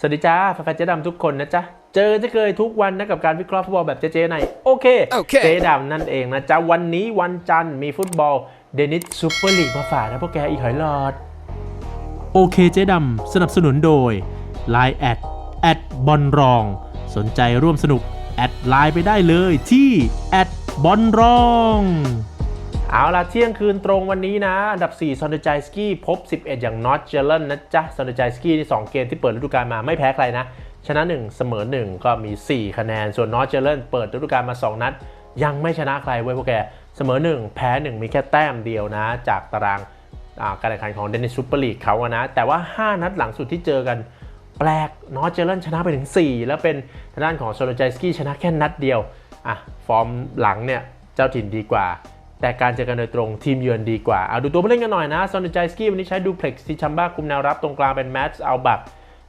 สวัสดีจ้าแฟนๆเจ๊ดำทุกคนนะจ๊ะ เจอจะเคยทุกวันนะกับการวิเคราะห์ฟุตบอลแบบเจ๊ๆในโอเคโอเคเจ๊ดำนั่นเองนะจ๊ะ วันนี้วันจันทร์มีฟุตบอลเดนิสซูเปอร์ลีกมาฝากนะพวกแกอีกหอยหลอด โอเคเจ๊ดำสนับสนุนโดย Line แอดแอดบอลรอง สนใจร่วมสนุก แอดไลน์ไปได้เลยที่แอดบอลรอง เอาละเที่ยงคืนตรงวันนี้นะ อันดับ 4 ซอนเดจายสกี้พบ 11 อย่างนอตเจเลนนะจ๊ะ ซอนเดจายสกี้ที่2เกมที่เปิดฤดูกาลมาไม่แพ้ใครนะ ชนะ 1 เสมอ 1 ก็มี 4 คะแนน ส่วนนอตเจเลนเปิดฤดูกาลมา 2 นัด ยังไม่ชนะใครเว้ยพวกแก เสมอ 1 แพ้ 1 มีแค่แต้มเดียวนะ จากตารางการแข่งขันของเดนิสซูเปอร์ลีกเขาอะนะ แต่ว่า 5 นัดหลังสุดที่เจอกันแปลกนอตเจเลนชนะไปถึง 4 แล้วเป็นทางด้านของโซโลใจสกี้ชนะแค่นัดเดียวอะฟอร์มหลังเนี่ยเจ้าถิ่นดีกว่า แต่การเจอกันโดยตรงทีมเยือนดีกว่า เอาดูตัวผู้เล่นกันหน่อยนะโซโลใจสกี้วันนี้ใช้ดูเพล็กซ์ที่ชัมบ้าคุมแนวรับตรงกลางเป็นแมตส์อัลบัก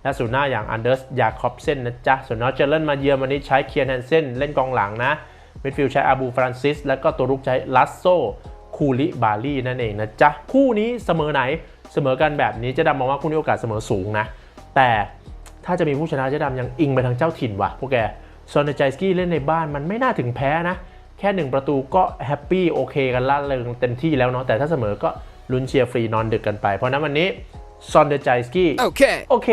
และศูนหน้าอย่างอันเดอร์สยาคอบเซนนะจ๊ะ ส่วนนอตเจเลนมาเยือนวันนี้ใช้เคียนแฮนเซนเล่นกองหลังนะมิดฟิลด์ใช้อาบูฟรานซิส แล้วก็ตัวรุกใช้ลัสโซคูลิบาลีนั่นเองนะจ๊ะ คู่นี้เสมอไหนเสมอกันแบบนี้เจะดำมองว่าคู่นี้โอกาสเสมอสูงนะ แต่ถ้าจะมีผู้ชนะเจะดำยังอิงไปทางเจ้าถิ่นว่ะพวกแกโซนใจสกี้เล่นในบ้านมันไม่น่าถึงแพ้นะ แค่ 1 ประตูก็แฮปปี้โอเคกันล่าเริงเต็มที่แล้วเนาะแต่ถ้าเสมอก็ลุ้นเชียร์ฟรีนอนดึกกันไป เพราะนั้นวันนี้ซอนเดใจสกี้ Okay. โอเค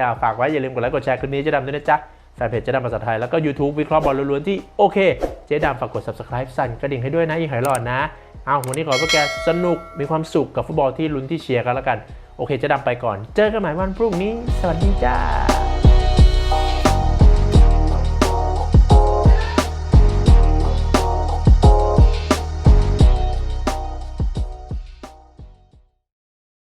อะฝากไว้อย่าลืมกดไลค์กดแชร์คลิปนี้เจ๊ดำด้วยนะจ๊ะแฟนเพจเจ๊ดำภาษาไทย แล้วก็ YouTube วิเคราะห์บอลล้วนๆที่โอเค เจ๊ดำฝากกด subscribe สั่นกระดิ่งให้ด้วยนะยิ่งหายหลอดนะ เอาวันนี้ขอให้พวกแกสนุกมีความสุขกับฟุตบอลที่ลุ้นที่เชียร์กันแล้วกัน โอเคเจ๊ดำไปก่อน เจอกันใหม่วันพรุ่งนี้ สวัสดีจ้า